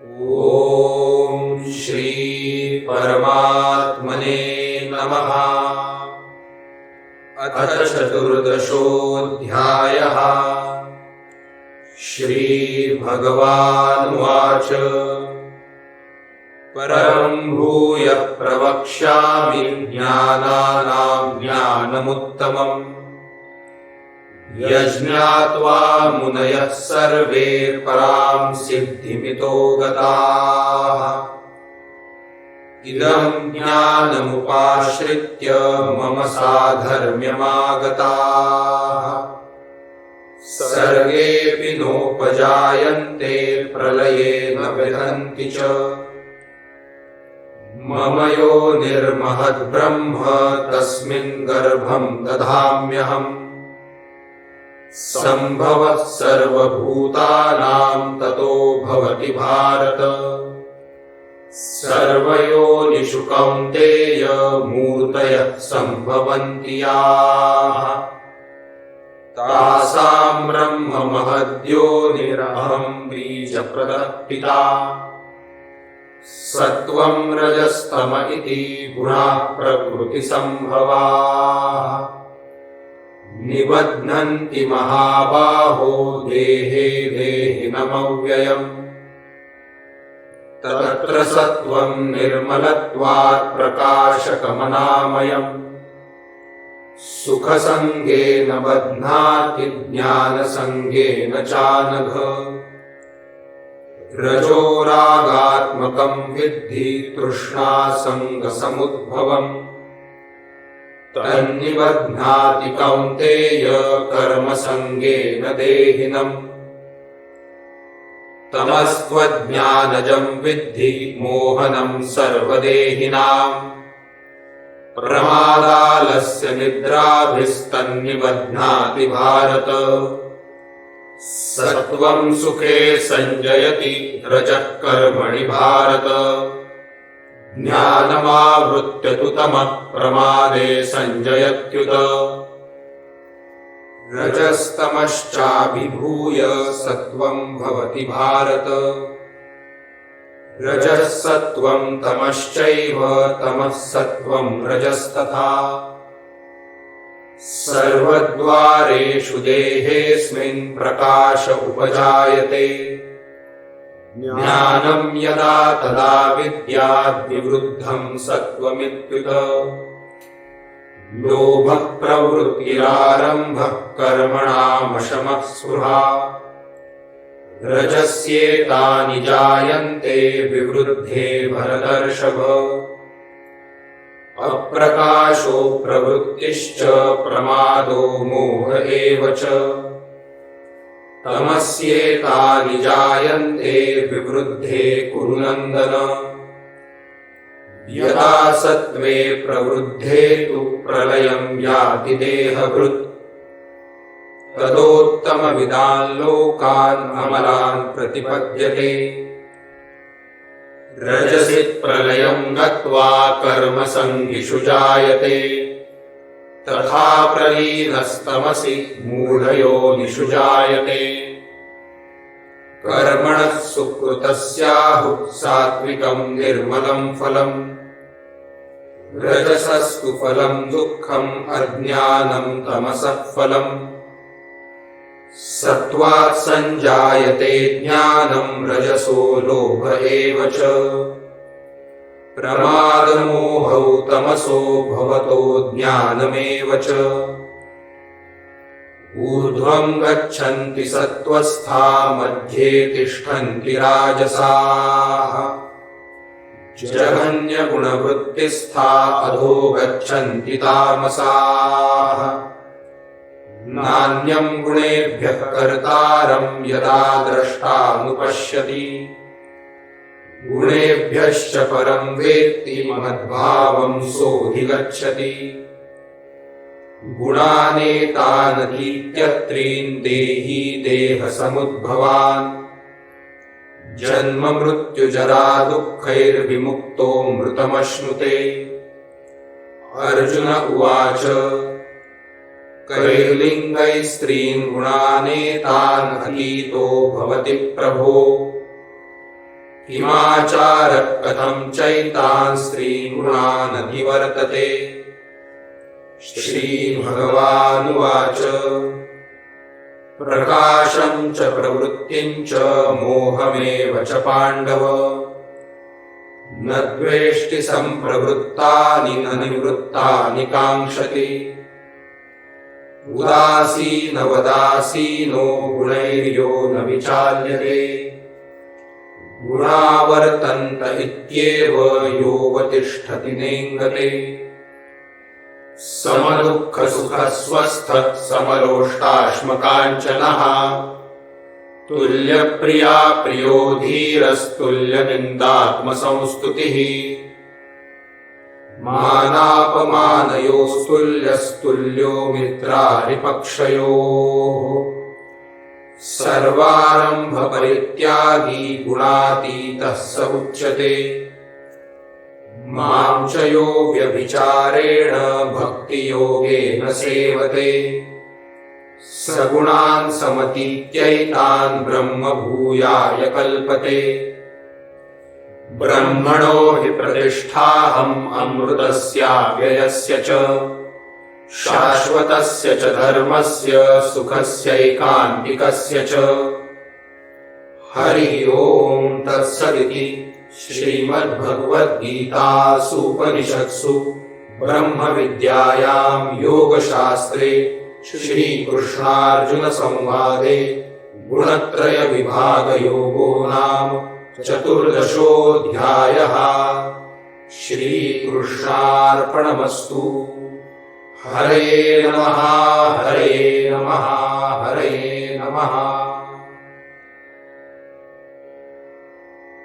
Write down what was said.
ॐ श्री परमात्मने नमः। अथ चतुर्दशोऽध्यायः। श्रीभगवानुवाच। परं भूय प्रवक्ष्यामि ज्ञानानां ज्ञानमुत्तमम्। यज्ञात्वा मुनयः सर्वे पराम् सिद्धिमितो गताः। इदम् ज्ञानमुपाश्रित्य मम साधर्म्यमागताः। सर्गेऽपि नोपजायन्ते प्रलये न विहन्ति च। मम यो निर्महद्ब्रह्म तस्मिन् गर्भम् दधाम्यहम् सम्भवः सर्वभूतानाम् ततो भवति भारत। सर्वयोनिषु कौन्तेय मूर्तयः सम्भवन्ति याः। तासाम् ब्रह्म महद्योनिरहम् बीजप्रदः पिता सत्त्वम् रजस्तम इति गुणाः प्रकृतिसम्भवाः निबध्नन्ति महाबाहो देहे देहिनमव्ययम् तत्र सत्त्वम् निर्मलत्वात् प्रकाशकमनामयम्। सुखसङ्गेन बध्नाति ज्ञानसङ्गेन चानघ। रजोरागात्मकम् विद्धि तृष्णासङ्गसमुद्भवम् तन्निबध्नाति कौन्तेय कर्मसङ्गेन देहिनम्। तमस्त्वज्ञानजम् विद्धि मोहनम् सर्वदेहिनाम्। प्रमादालस्य निद्राभिस्तन्निबध्नाति भारत। सत्त्वम् सुखे सञ्जयति रजः कर्मणि भारत ज्ञानमावृत्य तु तमः प्रमादे सञ्जयत्युत रजस्तमश्चाभिभूय सत्त्वम् भवति भारत। रजः सत्त्वम् तमश्चैव तमः सत्त्वम् रजस्तथा। सर्वद्वारेषु देहेऽस्मिन् प्रकाश उपजायते ज्ञानम् यदा तदा विद्याद्विवृद्धम् सत्त्वमित्युत। लोभः प्रवृत्तिरारम्भः कर्मणामशमः स्पृहा। रजस्येतानि जायन्ते विवृद्धे भरतर्षभ। अप्रकाशो प्रवृत्तिश्च प्रमादो मोह एव च तमस्येतानि जायन्ते विवृद्धे कुरु नन्दन। यदा सत्त्वे प्रवृद्धे तु प्रलयम् याति देहभृत् तदोत्तमविदान् लोकान् अमलान् प्रतिपद्यते। रजसि प्रलयम् गत्वा कर्मसङ्गिषु जायते। तथा प्रलीनस्तमसि मूढयोनिषु जायते कर्मणः सुकृतस्याहुः सात्विकम् निर्मलम् फलम्। रजसस्तु फलम् दुःखम् अज्ञानम् तमसः फलम्। सत्त्वात् सञ्जायते ज्ञानम् रजसो लोभ एव च प्रमादमोहौ तमसो भवतो ज्ञानमेव च। ऊर्ध्वम् गच्छन्ति सत्त्वस्था मध्ये तिष्ठन्ति राजसाः। जघन्यगुणवृत्तिस्था अधो गच्छन्ति तामसाः। नान्यम् गुणेभ्यः कर्तारम् यदा द्रष्टानुपश्यति गुणेभ्यश्च परम् वेत्ति महद्भावम् सोऽधिगच्छति। गुणानेतानतीत्यत्रीन् देही देहसमुद्भवान्। जन्म मृत्युजरा दुःखैर्विमुक्तो मृतमश्नुते। अर्जुन उवाच कैर्लिङ्गैः स्त्रीन् गुणानेतान् अतीतो भवति प्रभो किमाचारः कथम् चैतान् स्त्रीगुणानधिवर्तते श्रीभगवानुवाच। प्रकाशम् च प्रवृत्तिम् च मोहमेव च पाण्डव। न द्वेष्टि सम्प्रवृत्तानि न निवृत्तानि काङ्क्षति। उदासीनवदासीनो गुणैर्यो न विचाल्यते गुणावर्तन्त इत्येव योऽवतिष्ठति नेङ्गते समदुःखसुखस्वस्थः समलोष्टाश्मकाञ्चनः। तुल्यप्रिया प्रियो धीरस्तुल्यनिन्दात्मसंस्तुतिः। मानापमानयोस्तुल्यस्तुल्यो मित्रारिपक्षयोः सर्वारम्भपरित्यागी गुणातीतः स उच्यते। मां च यो व्यभिचारेण भक्तियोगेन सेवते। स गुणान् समतीत्यैतान् ब्रह्मभूयाय कल्पते। ब्रह्मणो हि प्रतिष्ठाहम् अमृतस्याव्ययस्य च शाश्वतस्य च धर्मस्य सुखस्यैकान्तिकस्य च। हरि ओम् तत्सदिति श्रीमद्भगवद्गीतासूपनिषत्सु। ब्रह्मविद्यायाम् योगशास्त्रे श्रीकृष्णार्जुनसंवादे गुणत्रयविभागयोगो नाम चतुर्दशोऽध्यायः। श्रीकृष्णार्पणमस्तु हरे नमः हरे नमः हरे नमः